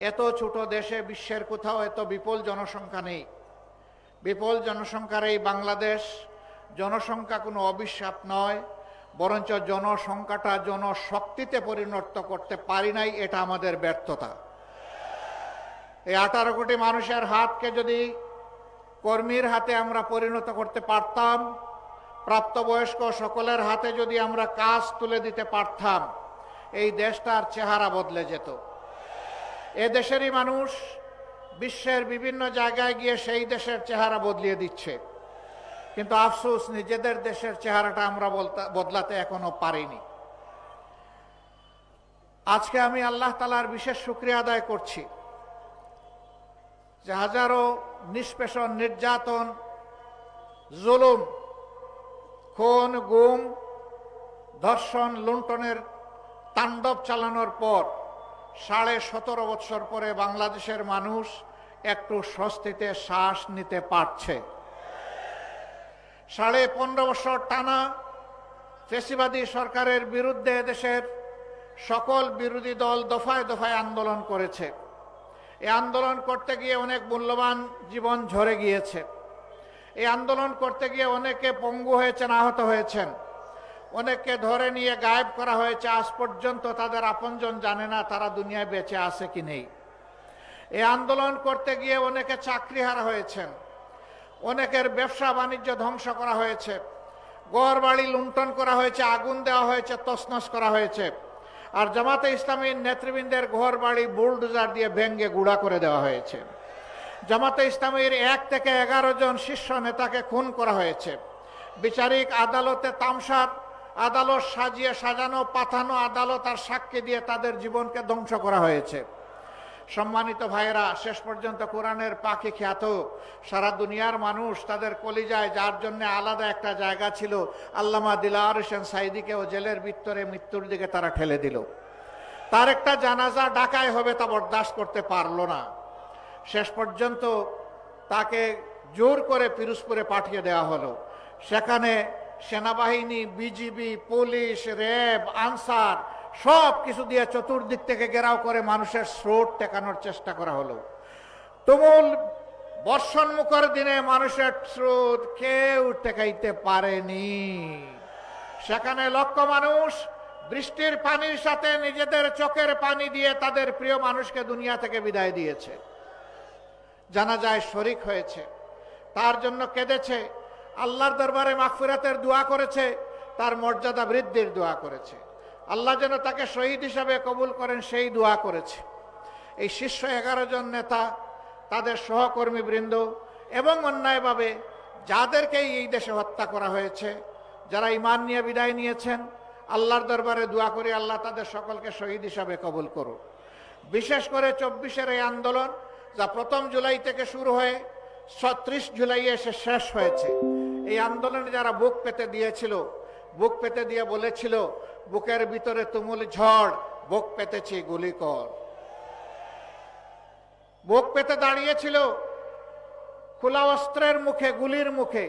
এত ছোট দেশে বিশ্বের কোথাও এত বিপুল জনসংখ্যা নেই। বিপুল জনসংখ্যার এই বাংলাদেশ জনসংখ্যা কোনো অভিশাপ নয়, বরঞ্চ জনসংখ্যাটা জনশক্তিতে পরিণত করতে পারি নাই, এটা আমাদের ব্যর্থতা। এই আঠারো কোটি মানুষের হাতকে যদি কর্মীর হাতে আমরা পরিণত করতে পারতাম, প্রাপ্তবয়স্ক সকলের হাতে যদি আমরা কাজ তুলে দিতে পারতাম, এই দেশটার চেহারা বদলে যেত। এ দেশেরই মানুষ বিশ্বের বিভিন্ন জায়গায় গিয়ে সেই দেশের চেহারা বদলিয়ে দিচ্ছে। কিন্তু আফসোস, নিজেদের দেশের চেহারাটা আমরা বদলাতে এখনও পারিনি। আজকে আমি আল্লাহ তালার বিশেষ শুক্রিয়া আদায় করছি যে হাজারো নিষ্পেষণ, নির্যাতন, জুলুম, খুন, গুম, ধর্ষণ, লুণ্ঠনের তাণ্ডব চালানোর পর সাড়ে সতেরো বছর পরে বাংলাদেশের মানুষ একটু স্বস্তিতে শ্বাস নিতে পারছে। সাড়ে পনেরো বছর টানা ফেসিবাদী সরকারের বিরুদ্ধে দেশের সকল বিরোধী দল দফায় দফায় আন্দোলন করেছে। এই আন্দোলন করতে গিয়ে অনেক মূল্যবান জীবন ঝরে গিয়েছে। এই আন্দোলন করতে গিয়ে অনেকে পঙ্গু হয়েছেন, আহত হয়েছেন। অনেককে ধরে নিয়ে গায়েব করা হয়েছে, আজ পর্যন্ত তাদের আপনজন জানে না তারা দুনিয়ায় বেঁচে আছে কি নেই। এই আন্দোলন করতে গিয়ে অনেকে চাকরি হারা হয়েছেন, অনেকের ব্যবসা বাণিজ্য ধ্বংস করা হয়েছে গড় বাড়ি লুণ্ঠন করা হয়েছে, আগুন দেওয়া হয়েছে তসনস করা হয়েছে, আর জামাতে ইসলামীর নেতৃবৃন্দের ঘর বাড়ি বুলডোজার দিয়ে ভেঙ্গে গুড়া করে দেওয়া হয়েছে। জামাতে ইসলামীর এক থেকে এগারো জন শীর্ষ নেতাকে খুন করা হয়েছে। বিচারিক আদালতে তামসার আদালত সাজিয়ে সাজানো, পাঠানো আদালত আর সাক্ষী দিয়ে তাদের জীবনকে ধ্বংস করা হয়েছে। সম্মানিত ভাইয়েরা, শেষ পর্যন্ত কোরআনের পাখি খ্যাত সারা দুনিয়ার মানুষ তাদের কলিজায়, যার জন্য আলাদা একটা জায়গা ছিল, আল্লামা দিলার হোসেন সাইদিকেও জেলের ভিতরে মৃত্যুর দিকে তারা ঠেলে দিল। তার একটা জানাজা ডাকায় হবে তা বরদাস্ত করতে পারল না। শেষ পর্যন্ত তাকে জোর করে পিরুজপুরে পাঠিয়ে দেওয়া হলো। সেখানে সেনাবাহিনী, বিজিবি, পুলিশ, র্যাব, আনসার, সব কিছু দিয়ে চতুর্দিক থেকে ঘেরাও করে মানুষের স্রোত টেকানোর চেষ্টা করা হলো। তুমুল বর্ষণমুখর দিনে মানুষের স্রোত কেউ টেকাইতে পারেনি। সেখানে লক্ষ মানুষ বৃষ্টির পানির সাথে নিজেদের চোখের পানি দিয়ে তাদের প্রিয় মানুষকে দুনিয়া থেকে বিদায় দিয়েছে। জানা যায় শরিক হয়েছে। তার জন্য কেঁদেছে আল্লাহর দরবারে মাগফিরাতের দোয়া করেছে, তার মর্যাদা বৃদ্ধির দোয়া করেছে। আল্লাহ যেন তাকে শহীদ হিসাবে কবুল করেন, সেই দোয়া করেছে। এই শীর্ষ এগারো জন নেতা, তাদের সহকর্মী বৃন্দ এবং অন্যায়ভাবে যাদেরকে এই দেশে হত্যা করা হয়েছে, যারা ইমান নিয়ে বিদায় নিয়েছেন, আল্লাহর দরবারে দোয়া করি আল্লাহ তাদের সকলকে শহীদ হিসাবে কবুল করুক। বিশেষ করে চব্বিশের এই আন্দোলন, যা প্রথম জুলাই থেকে শুরু হয়ে ছত্রিশ জুলাই এসে শেষ হয়েছে। এই আন্দোলনে যারা বুক পেতে দিয়েছিল, বুক পেতে দিয়ে বলেছিল, বুকের ভিতরে তুমুল ঝড়, বুক পেতেছি গুলি কর। বুক পেতে দাঁড়িয়েছিল খোলা অস্ত্রের মুখে, গুলির মুখে,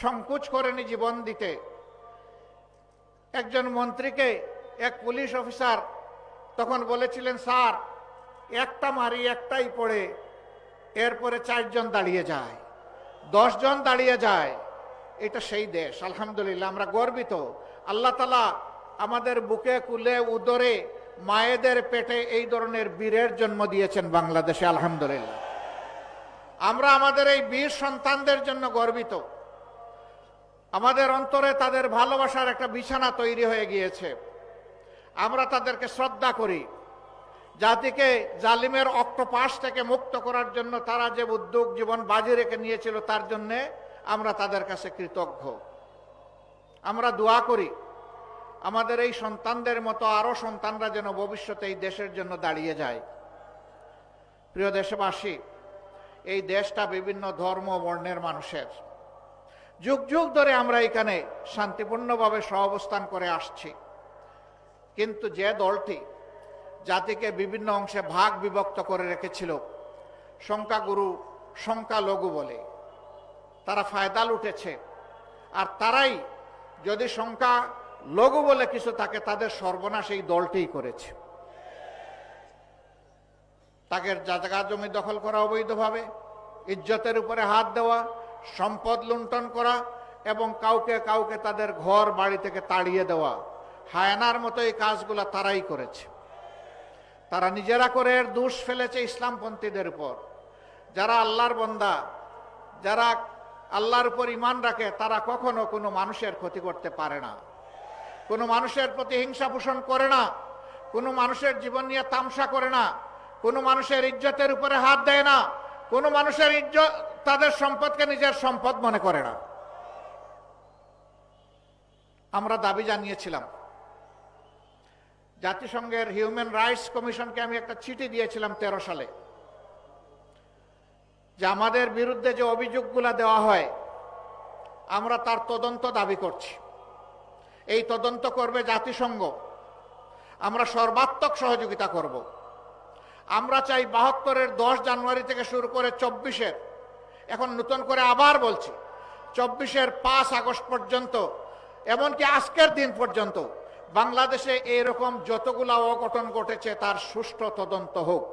সংকুচ করেনি জীবন দিতে। একজন মন্ত্রীকে, এক পুলিশ অফিসার তখন বলেছিলেন, স্যার, একটা মারি, একটাই পড়ে, এরপরে চারজন দাঁড়িয়ে যায় জন দাঁড়িয়ে যায়। এটা সেই দেশ, আলহামদুলিল্লাহ, আমরা গর্বিত। আল্লাহ তালা আমাদের বুকে, কুলে, উদরে মায়েদের পেটে এই ধরনের বীরের জন্ম দিয়েছেন বাংলাদেশে, আলহামদুলিল্লাহ। আমরা আমাদের এই বীর সন্তানদের জন্য গর্বিত। আমাদের অন্তরে তাদের ভালোবাসার একটা বিছানা তৈরি হয়ে গিয়েছে। আমরা তাদেরকে শ্রদ্ধা করি। জাতিকে জালিমের অক্টোপাস থেকে মুক্ত করার জন্য তারা যে উদ্যোগ, জীবন বাজি রেখে নিয়েছিল, তার জন্য আমরা তাদের কাছে কৃতজ্ঞ। আমরা দোয়া করি, আমাদের এই সন্তানদের মতো আরও সন্তানরা যেন ভবিষ্যতে এই দেশের জন্য দাঁড়িয়ে যায়। প্রিয় দেশবাসী, এই দেশটা বিভিন্ন ধর্ম বর্ণের মানুষের। যুগ যুগ ধরে আমরা এখানে শান্তিপূর্ণভাবে সহাবস্থান করে আসছি। কিন্তু যে দলটি জাতিকে বিভিন্ন অংশে ভাগ বিভক্ত করে রেখেছিল, সংখ্যাগুরু, সংখ্যালঘু বলে তারা ফায়দাল উঠেছে আর তারাই যদি সংখ্যা লঘু বলে কিছু থাকে, তাদের সর্বনাশ এই দলটিই করেছে। তাকে জায়গা জমি দখল করা অবৈধভাবে, ইজ্জতের উপরে হাত দেওয়া, সম্পদ লুণ্ঠন করা এবং কাউকে কাউকে তাদের ঘর, বাড়ি থেকে তাড়িয়ে দেওয়া, হায়নার মতো এই কাজগুলো তারাই করেছে। তারা নিজেরা করে দোষ ফেলেছে ইসলামপন্থীদের উপর। যারা আল্লাহর বন্দা, যারা আল্লাহর উপর ইমান রাখে, তারা কখনো কোনো মানুষের ক্ষতি করতে পারে না। কোনো মানুষের প্রতি হিংসা পোষণ করে না, কোনো মানুষের জীবন নিয়ে তামসা করে না, কোনো মানুষের ইজ্জতের উপরে হাত দেয় না, কোনো মানুষের ইজ্জত তাদের সম্পদকে নিজের সম্পদ মনে করে না। আমরা দাবি জানিয়েছিলাম, জাতিসংঘের হিউম্যান রাইটস কমিশনকে আমি একটা চিঠি দিয়েছিলাম তেরো সালে। যে আমাদের বিরুদ্ধে যে অভিযোগগুলো দেওয়া হয়, আমরা তার তদন্ত দাবি করছি। এই তদন্ত করবে জাতিসংঘ। আমরা সর্বাত্মক সহযোগিতা করব। আমরা চাই বাহাত্তরের দশ জানুয়ারি থেকে শুরু করে চব্বিশের, এখন নতুন করে আবার বলছি, চব্বিশের পাঁচ আগস্ট পর্যন্ত, এমনকি আজকের দিন পর্যন্ত, বাংলাদেশে এরকম যতগুলা অঘটন ঘটেছে তার সুষ্ঠু তদন্ত হোক।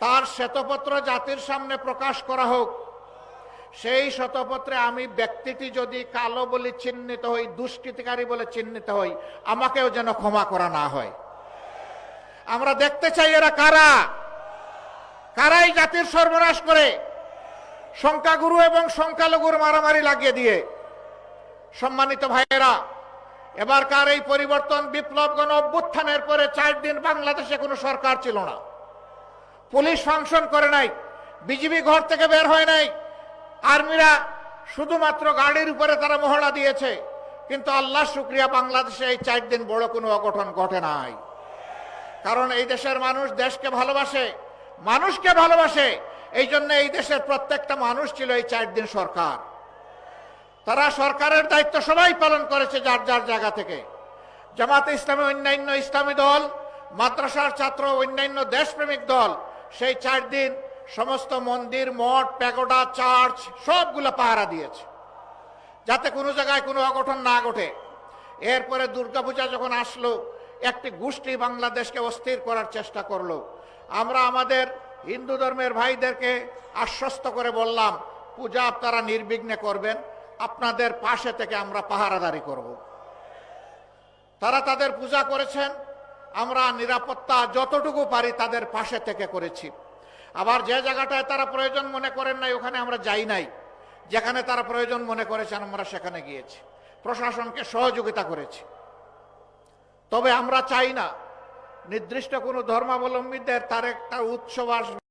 তার শ্বেতপত্র জাতির সামনে প্রকাশ করা হোক। সেই শতপত্রে আমি ব্যক্তিটি যদি কালো বলে চিহ্নিত হই, দুষ্কৃতিকারী বলে চিহ্নিত হই, আমাকেও যেন ক্ষমা করা না হয়। আমরা দেখতে চাই এরা কারা? কারাই জাতির সর্বনাশ করে? সংখ্যাগুরু এবং সংখ্যালঘুর মারামারি লাগিয়ে দিয়ে। সম্মানিত ভাইয়েরা, এবারকার এই পরিবর্তন বিপ্লব গণ অভ্যুত্থানের পরে চার দিন বাংলাদেশে কোনো সরকার ছিল না। পুলিশ ফাংশন করে নাই, বিজিবি ঘর থেকে বের হয় নাই। আর্মিরা শুধুমাত্র গাড়ির উপরে তারা মহড়া দিয়েছে, কিন্তু আল্লাহ শুক্রিয়া, বাংলাদেশে এই চার দিন বড় কোনো অঘটন ঘটে নাই। কারণ এই দেশের মানুষ দেশকে ভালোবাসে, মানুষকে ভালোবাসে, এই জন্য এই দেশের প্রত্যেকটা মানুষ ছিল এই চার দিন সরকার। তারা সরকারের দায়িত্ব সবাই পালন করেছে যার যার জায়গা থেকে। জামাতে ইসলামী অন্যান্য ইসলামী দল, মাদ্রাসার ছাত্র অন্যান্য দেশপ্রেমিক দল সেই চার দিন সমস্ত মন্দির, মঠ, প্যাগোডা, চার্চ সবগুলো পাহারা দিয়েছে। যাতে কোনো জায়গায় কোনো অঘটন না ঘটে। এরপরে দুর্গাপূজা যখন আসলো, একটি গোষ্ঠী বাংলাদেশকে অস্থির করার চেষ্টা করল। আমরা আমাদের হিন্দু ধর্মের ভাইদেরকে আশ্বস্ত করে বললাম, পূজা আপনারা নির্বিঘ্নে করবেন, আপনাদের পাশে থেকে আমরা পাহারাদারি করব। তারা তাদের পূজা করেছেন আমরা নিরাপত্তা যতটুকু পারি তাদের পাশে থেকে করেছি। আবার যে জায়গাটায় তারা প্রয়োজন মনে করেন নাই, ওখানে আমরা যাই নাই। যেখানে তারা প্রয়োজন মনে করেছেন, আমরা সেখানে গিয়েছি। প্রশাসনকে সহযোগিতা করেছি। তবে আমরা চাই না, নির্দিষ্ট কোনো ধর্মাবলম্বীদের তার একটা উৎসব আসবে।